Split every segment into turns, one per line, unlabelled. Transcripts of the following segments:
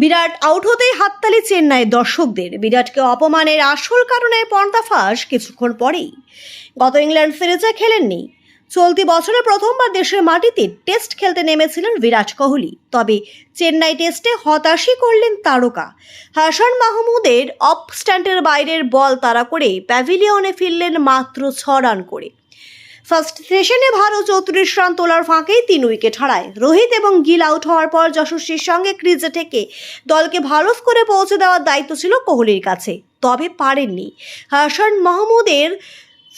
বিরাট out হতেই হাততালি চেন্নাই দর্শকদের। বিরাটকে অপমানের আসল কারণে পর্দাফাঁস কিছুক্ষণ পরেই। গত ইংল্যান্ড সিরিজে খেলেননি। চলতি বছরে প্রথমবার দেশের মাটিতে টেস্ট খেলতে নেমেছিলেন বিরাট কোহলি। তবে চেন্নাই টেস্টে হতাশই করলেন তারকা। হাসান মাহমুদের অফ স্ট্যান্ডের বাইরের বল তাড়া করে প্যাভিলিয়নে ফিরলেন মাত্র ছ রান করে। ফার্স্ট সেশনে ভারত চৌত্রিশ রান তোলার ফাঁকেই তিন উইকেট হারায়। রোহিত এবং গিল আউট হওয়ার পর যশস্বীর সঙ্গে ক্রিজে থেকে দলকে ভালো স্কোরে পৌঁছে দেওয়ার দায়িত্ব ছিল কোহলির কাছে, তবে পারেননি। হাসান মাহমুদের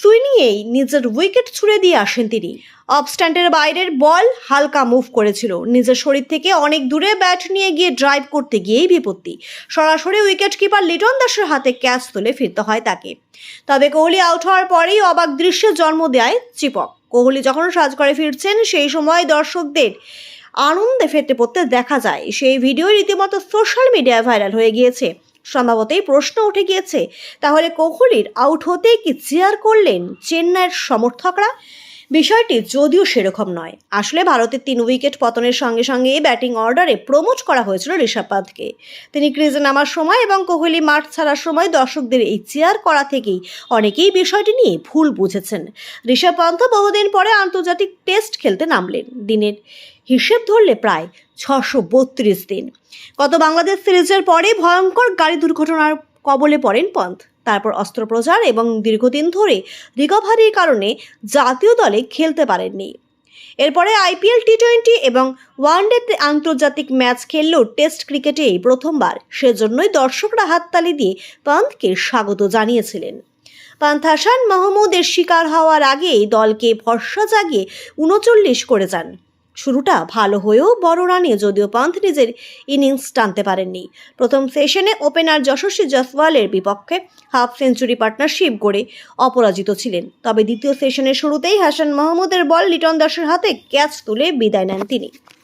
সুইনিয়েই নিজের উইকেট ছুড়ে দিয়ে আসেন তিনি। অফ স্ট্যান্ডের বাইরের বল হালকা মুভ করেছিল। নিজের শরীর থেকে অনেক দূরে ব্যাট নিয়ে গিয়ে ড্রাইভ করতে গিয়েই বিপত্তি। সরাসরি উইকেট কিপার লিটন দাসের হাতে ক্যাচ তুলে ফিরতে হয় তাকে। তবে কোহলি আউট হওয়ার পরেই অবাক দৃশ্যে জন্ম দেয় চিপক। কোহলি যখন সাজঘরে ফিরছেন, সেই সময় দর্শকদের আনন্দে ফেটে পড়তে দেখা যায়। সেই ভিডিও রীতিমতো সোশ্যাল মিডিয়ায় ভাইরাল হয়ে গিয়েছে। সম্ভবতই প্রশ্ন উঠে গিয়েছে তাহলে কোহলির আউট হতে কি চেয়ার করলেন চেন্নাইয়ের সমর্থকরা? বিষয়টি যদিও সেরকম নয়। আসলে ভারতের তিন উইকেট পতনের সঙ্গে সঙ্গে ব্যাটিং অর্ডারে প্রমোট করা হয়েছিল ঋষভ পান্তকে তিনি ক্রিজে নামার সময় এবং কোহলি মাঠ ছাড়ার সময় দর্শকদের এই চেয়ার করা থেকেই অনেকেই বিষয়টি নিয়ে ভুল বুঝেছেন। ঋষভ পান্ত বহুদিন পরে আন্তর্জাতিক টেস্ট খেলতে নামলেন। দিনের হিসেব ধরলে প্রায় ছশো বত্রিশ দিন। গত বাংলাদেশ সিরিজের পরে ভয়ঙ্কর গাড়ি দুর্ঘটনার কবলে পড়েন পন্থ। তারপর অস্ত্রোপচার এবং দীর্ঘদিন ধরে রিকভারির কারণে জাতীয় দলে খেলতে পারেননি। এরপরে আইপিএল টি টোয়েন্টি এবং ওয়ানডেতে আন্তর্জাতিক ম্যাচ খেললেও টেস্ট ক্রিকেটে এই প্রথমবার। সেজন্যই দর্শকরা হাততালি দিয়ে পান্থকে স্বাগত জানিয়েছিলেন। পান্থ হাসান মাহমুদের শিকার হওয়ার আগেই দলকে ভরসা জাগিয়ে উনচল্লিশ করে যান। শুরুটা ভালো হয়েও বড় রানে যদিও পান্থ নিজের ইনিংস টানতে পারেননি। প্রথম সেশনে ওপেনার যশস্বী জসওয়ালের বিপক্ষে হাফ সেঞ্চুরি পার্টনারশিপ গড়ে অপরাজিত ছিলেন। তবে দ্বিতীয় সেশনের শুরুতেই হাসান মাহমুদের বল লিটন দাসের হাতে ক্যাচ তুলে বিদায় নেন তিনি।